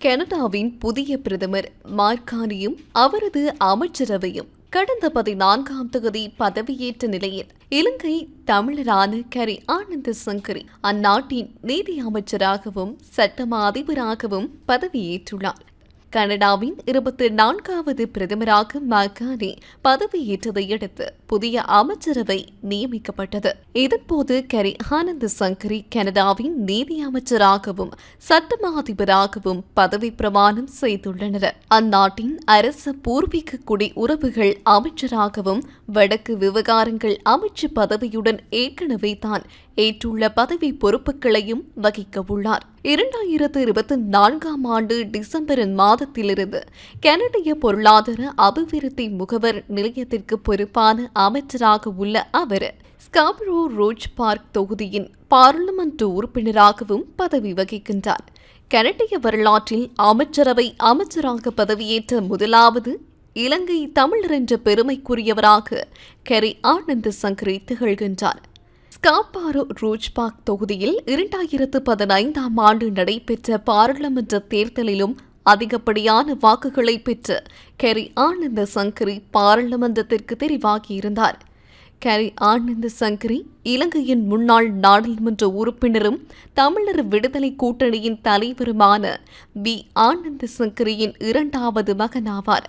கனடாவின் புதிய பிரதமர் மார்கானியும் அவரது அமைச்சரவையும் கடந்த பதினான்காம் தொகுதி பதவியேற்ற நிலையில் இலங்கை தமிழரான கரி ஆனந்த சங்கரி அந்நாட்டின் நீதி அமைச்சராகவும் சட்டமா அதிபராகவும் பதவியேற்றுள்ளார். கனடாவின் இருபத்தி நான்காவது பிரதமராக மகானி பதவியேற்றதை அடுத்து புதிய அமைச்சரவை நியமிக்கப்பட்டது. இதன்போது கரி ஆனந்த் சங்கரி கனடாவின் நீதி அமைச்சராகவும் சட்டமா அதிபராகவும் பதவி பிரமாணம் செய்துள்ளனர். அந்நாட்டின் அரச பூர்வீக குடி உறவுகள் அமைச்சராகவும் வடக்கு விவகாரங்கள் அமைச்சு பதவியுடன் ஏற்கனவே தான் ஏற்றுள்ள பதவி பொறுப்புகளையும் வகிக்க உள்ளார். இரண்டாயிரத்து இருபத்தி நான்காம் ஆண்டு டிசம்பர் மாதத்திலிருந்து கனடிய பொருளாதார அபிவிருத்தி முகவர் நிலையத்திற்கு பொறுப்பான அமைச்சராக உள்ள அவர் ஸ்காப்ரோ ரோஜ் பார்க் தொகுதியின் பாராளுமன்ற உறுப்பினராகவும் பதவி வகிக்கின்றார். கனடிய வரலாற்றில் அமைச்சரவை அமைச்சராக பதவியேற்ற முதலாவது இலங்கை தமிழர் என்ற பெருமைக்குரியவராக கரி ஆனந்த் சங்கரி திகழ்கின்றார். ஸ்காப்பாரோ ரோஜ்பாக் தொகுதியில் இரண்டாயிரத்து பதினைந்தாம் ஆண்டு நடைபெற்ற பாராளுமன்ற தேர்தலிலும் அதிகப்படியான வாக்குகளை பெற்று கெரி ஆனந்த சங்கரி பாராளுமன்றத்திற்கு தெரிவாகியிருந்தார் கரி ஆனந்த சங்கரி இலங்கையின் முன்னாள் நாடாளுமன்ற உறுப்பினரும் தமிழர் விடுதலை கூட்டணியின் தலைவருமான வி. ஆனந்த சங்கரியின் இரண்டாவது மகனாவார்.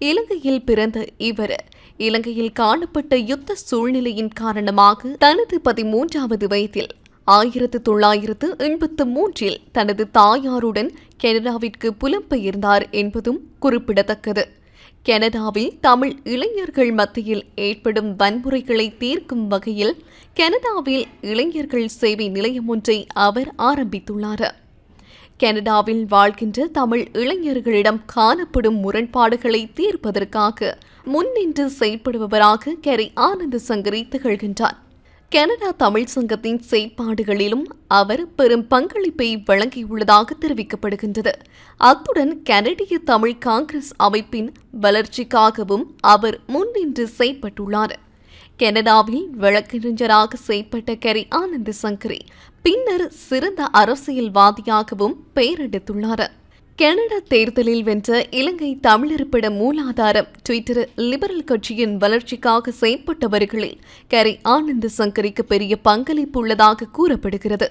இலங்கையில் பிறந்த இவர் இலங்கையில் காணப்பட்ட யுத்த சூழ்நிலையின் காரணமாக தனது பதிமூன்றாவது வயதில் ஆயிரத்து தொள்ளாயிரத்து எண்பத்து மூன்றில் தனது தாயாருடன் கனடாவிற்கு புலம்பெயர்ந்தார் என்பதும் குறிப்பிடத்தக்கது. கனடாவில் தமிழ் இளைஞர்கள் மத்தியில் ஏற்படும் வன்முறைகளை தீர்க்கும் வகையில் கனடாவில் இளைஞர்கள் சேவை நிலையம் ஒன்றை அவர் ஆரம்பித்துள்ளார். கனடாவில் வாழ்கின்ற தமிழ் இளைஞர்களிடம் காணப்படும் முரண்பாடுகளை தீர்ப்பதற்காக முன்னின்று செயற்படுபவராக கெரி ஆனந்த சங்கரி திகழ்கின்றார். கனடா தமிழ் சங்கத்தின் செயற்பாடுகளிலும் அவர் பெரும் பங்களிப்பை வழங்கியுள்ளதாக தெரிவிக்கப்படுகின்றது. அத்துடன் கனடிய தமிழ் காங்கிரஸ் அமைப்பின் வளர்ச்சிக்காகவும் அவர் முன்னின்று செயற்பட்டுள்ளார். கனடாவில் வழக்கறிஞராக செயற்பட்ட கரி ஆனந்த சங்கரி பின்னர் சிறந்த அரசியல்வாதியாகவும் பெயரெடுத்துள்ளார். கனடா தேர்தலில் வென்ற இலங்கை தமிழரிப்பிட மூலாதாரம் ட்விட்டர் லிபரல் கட்சியின் வளர்ச்சிக்காக செயற்பட்டவர்களில் கரி ஆனந்த் சங்கரிக்கு பெரிய பங்களிப்பு உள்ளதாக கூறப்படுகிறது.